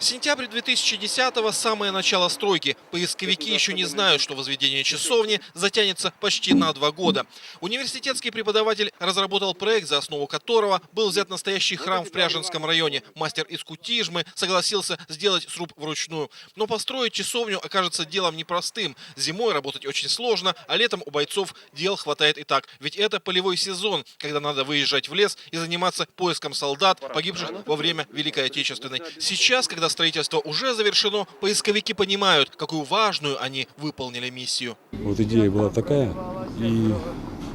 Сентябрь 2010-го – самое начало стройки. Поисковики еще не знают, что возведение часовни затянется почти на два года. Университетский преподаватель разработал проект, за основу которого был взят настоящий храм в Пряженском районе. Мастер из Кутижмы согласился сделать сруб вручную. Но построить часовню окажется делом непростым. Зимой работать очень сложно, а летом у бойцов дел хватает и так. Ведь это полевой сезон, когда надо выезжать в лес и заниматься поиском солдат, погибших во время Великой Отечественной. Сейчас, когда строительство уже завершено, поисковики понимают, какую важную они выполнили миссию. Вот идея была такая, и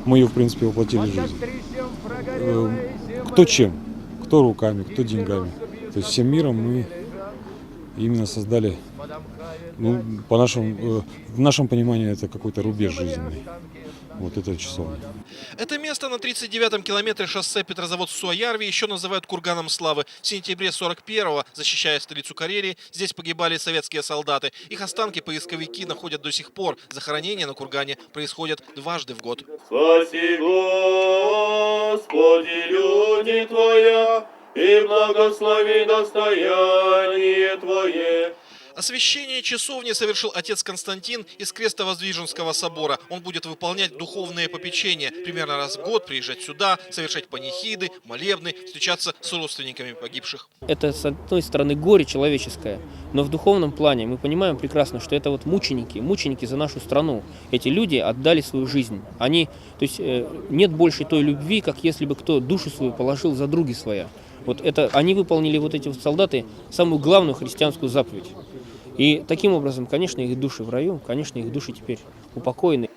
мы ее, в принципе, воплотили в жизнь. Эм, Кто чем? Кто руками, кто деньгами. То есть всем миром мы именно создали, ну, по нашему, э, в нашем понимании, это какой-то рубеж жизненный. Вот это часовня. Это место на 39-м километре шоссе Петрозаводск-Суаярви еще называют Курганом Славы. В сентябре 41-го, защищая столицу Карелии, здесь погибали советские солдаты. Их останки поисковики находят до сих пор. Захоронения на Кургане происходят дважды в год. Спаси, Господи, люди Твоя, и благослови достояние Твое. Освящение часовни совершил отец Константин из Крестовоздвиженского собора. Он будет выполнять духовные попечения. Примерно раз в год приезжать сюда, совершать панихиды, молебны, встречаться с родственниками погибших. Это, с одной стороны, горе человеческое, но в духовном плане мы понимаем прекрасно, что это вот мученики, мученики за нашу страну. Эти люди отдали свою жизнь. Они, то есть э, нет больше той любви, как если бы кто душу свою положил за други своя. Вот это, они выполнили, вот эти вот солдаты, самую главную христианскую заповедь. И таким образом, конечно, их души в раю, конечно, их души теперь упокоены.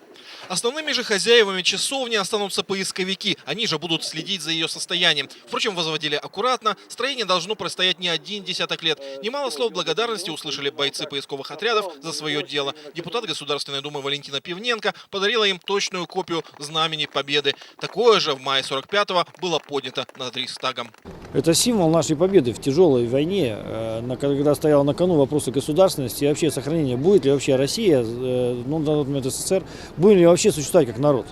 Основными же хозяевами часовни останутся поисковики. Они же будут следить за ее состоянием. Впрочем, возводили аккуратно. Строение должно простоять не один десяток лет. Немало слов благодарности услышали бойцы поисковых отрядов за свое дело. Депутат Государственной Думы Валентина Пивненко подарила им точную копию Знамени Победы. Такое же в мае 45-го было поднято над Рейхстагом. Это символ нашей победы в тяжелой войне, э, когда стоял на кону вопросы государственности и вообще сохранения, будет ли вообще Россия, э, ну, на тот момент СССР, будет ли вообще существовать как народ.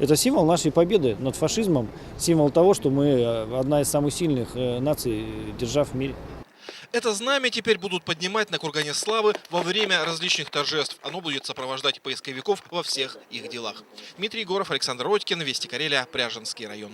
Это символ нашей победы над фашизмом, символ того, что мы э, одна из самых сильных наций, держав в мире. Это знамя теперь будут поднимать на Кургане Славы во время различных торжеств. Оно будет сопровождать поисковиков во всех их делах. Дмитрий Егоров, Александр Родькин, Вести Карелия, Пряженский район.